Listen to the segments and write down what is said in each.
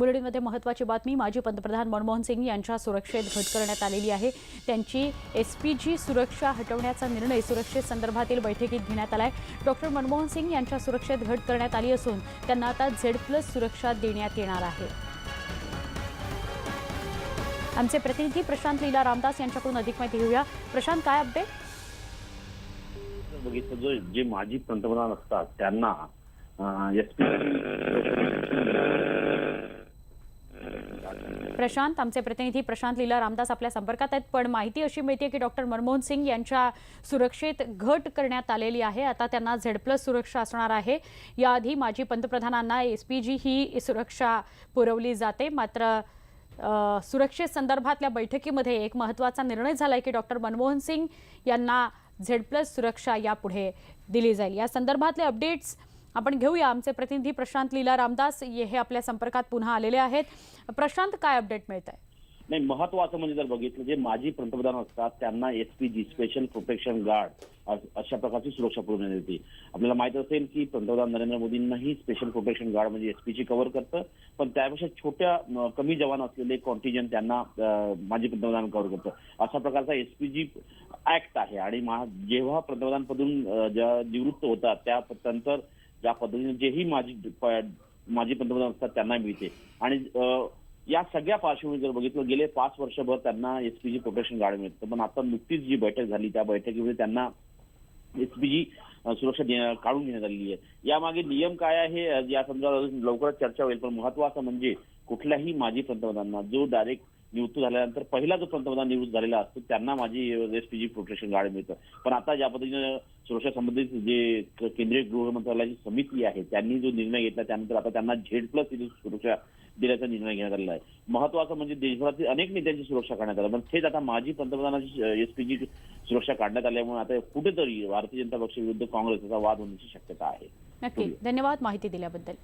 बुलेटिनमध्ये महत्त्वाची बातमी माजी पंतप्रधान मनमोहन सिंग यांच्या सुरक्षेत घट करण्यात आलेली आहे. त्यांची एस पी जी सुरक्षा हटवण्याचा निर्णय सुरक्षेसंदर्भातील बैठकीत घेण्यात आलाय. डॉक्टर मनमोहन सिंग यांच्या सुरक्षेत घट करण्यात आली असून त्यांना आता झेड प्लस सुरक्षा देण्यात येणार आहे. आमचे प्रतिनिधी प्रशांत लीला रामदास यांच्याकडून अधिक माहिती घेऊया. प्रशांत काय अपडेट बघितलं जो जे माजी पंतप्रधान असतात त्यांना एस पी प्रशांत आमचे प्रतिनिधी प्रशांत लीला रामदास आपल्या संपर्कात आहेत. पण माहिती अशी मिळते की डॉक्टर मनमोहन सिंग यांच्या सुरक्षेत घट करण्यात आलेली आहे. आता त्यांना झेड प्लस सुरक्षा असणार आहे. याआधी माजी पंतप्रधानांना एस पी जी ही सुरक्षा पुरवली जाते. मात्र सुरक्षेसंदर्भातल्या बैठकीमध्ये एक महत्त्वाचा निर्णय झाला आहे की डॉक्टर मनमोहन सिंग यांना झेड प्लस सुरक्षा यापुढे दिली जाईल. या संदर्भातले अपडेट्स आपण घेऊया. आमचे प्रतिनिधी प्रशांत लीला रामदास हे आपल्या संपर्कात पुन्हा आलेले आहेत. प्रशांत काय अपडेट मिळत आहे नाही महत्वाचं म्हणजे जर बघितलं जे माजी पंतप्रधान असतात त्यांना एसपीजी स्पेशल प्रोटेक्शन गार्ड अशा प्रकारची सुरक्षा पुरवण्यात येते आपल्याला माहीत असेल की पंतप्रधान नरेंद्र मोदींनाही स्पेशल प्रोटेक्शन गार्ड म्हणजे एसपीजी कव्हर करतं. पण त्यापेक्षा छोट्या कमी जवान असलेले कॉन्टिजन त्यांना माजी पंतप्रधान कव्हर करतं. अशा प्रकारचा एसपीजी ऍक्ट आहे. आणि जेव्हा पंतप्रधानपदून अं, ज्या निवृत्त होतात त्या नंतर ज्या पद्धतीने जेही माजी माजी पंतप्रधान असतात त्यांना मिळते. आणि या सगळ्या पार्श्वभूमीवर जर बघितलं गेले पाच वर्षभर त्यांना एसपीजी प्रोटेक्शन गार्ड मिळतं. पण आता नुकतीच जी बैठक झाली त्या बैठकीमध्ये त्यांना एसपीजी सुरक्षा दे- काढून घेण्यात आलेली आहे. यामागे नियम काय आहे या संदर्भात अजून लवकरच चर्चा होईल. पण महत्वाचं म्हणजे कुठल्याही माजी पंतप्रधानांना जो डायरेक्ट निवृत्त झाल्यानंतर पहिला जो पंतप्रधान निवृत्त झालेला असतो त्यांना माझी एसपीजी प्रोटेक्शन गार्ड मिळतं. पण आता ज्या पद्धतीनं सुरक्षा संबंधित जे केंद्रीय गृह मंत्रालयाची समिती आहे त्यांनी जो निर्णय घेतला त्यानंतर आता त्यांना झेड प्लस सुरक्षा देण्याचा निर्णय घेण्यात आलेला आहे. महत्वाचं म्हणजे देशभरातील अनेक नेत्यांची सुरक्षा करण्यात आली. पण थेट आता माजी पंतप्रधानाची एसपीजी सुरक्षा काढण्यात आल्यामुळे आता कुठेतरी भारतीय जनता पक्ष विरुद्ध काँग्रेसचा वाद होण्याची शक्यता आहे. नक्की. धन्यवाद माहिती दिल्याबद्दल.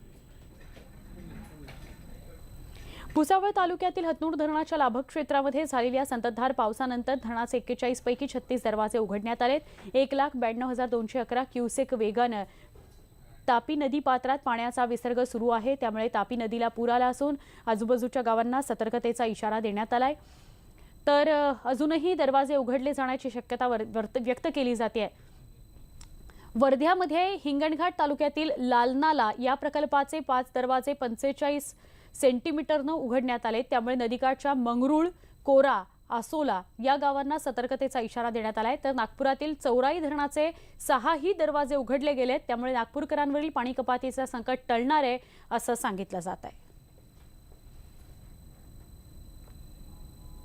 भुसावळ तालुक्यातील हतनूर धरणाच्या लाभक्षेत्रामध्ये झालेल्या संततधार पावसानंतर धरणाचे एक्केचाळीस पैकी छत्तीस दरवाजे उघडण्यात आलेत. एक लाख ब्याण्णव हजार दोनशे अकरा क्युसेक वेगानं तापी नदी पात्रात पाण्याचा विसर्ग सुरू आहे. त्यामुळे तापी नदीला पूर आला असून आजूबाजूच्या गावांना सतर्कतेचा इशारा देण्यात आलाय. तर अजूनही दरवाजे उघडले जाण्याची शक्यता व्यक्त केली जाते. वर्ध्यामध्ये हिंगणघाट तालुक्यातील लालनाला या प्रकल्पाचे पाच दरवाजे पंचेचाळीस सेंटीमीटरनं उघडण्यात आले. त्यामुळे नदीकाठच्या मंगरुळ कोरा आसोला या गावांना सतर्कतेचा इशारा देण्यात आलाय. तर नागपुरातील चौराई धरणाचे सहाही दरवाजे उघडले गेलेत. त्यामुळे नागपूरकरांवरील पाणी कपातीचं संकट टळणार आहे असं सांगितलं जात आहे.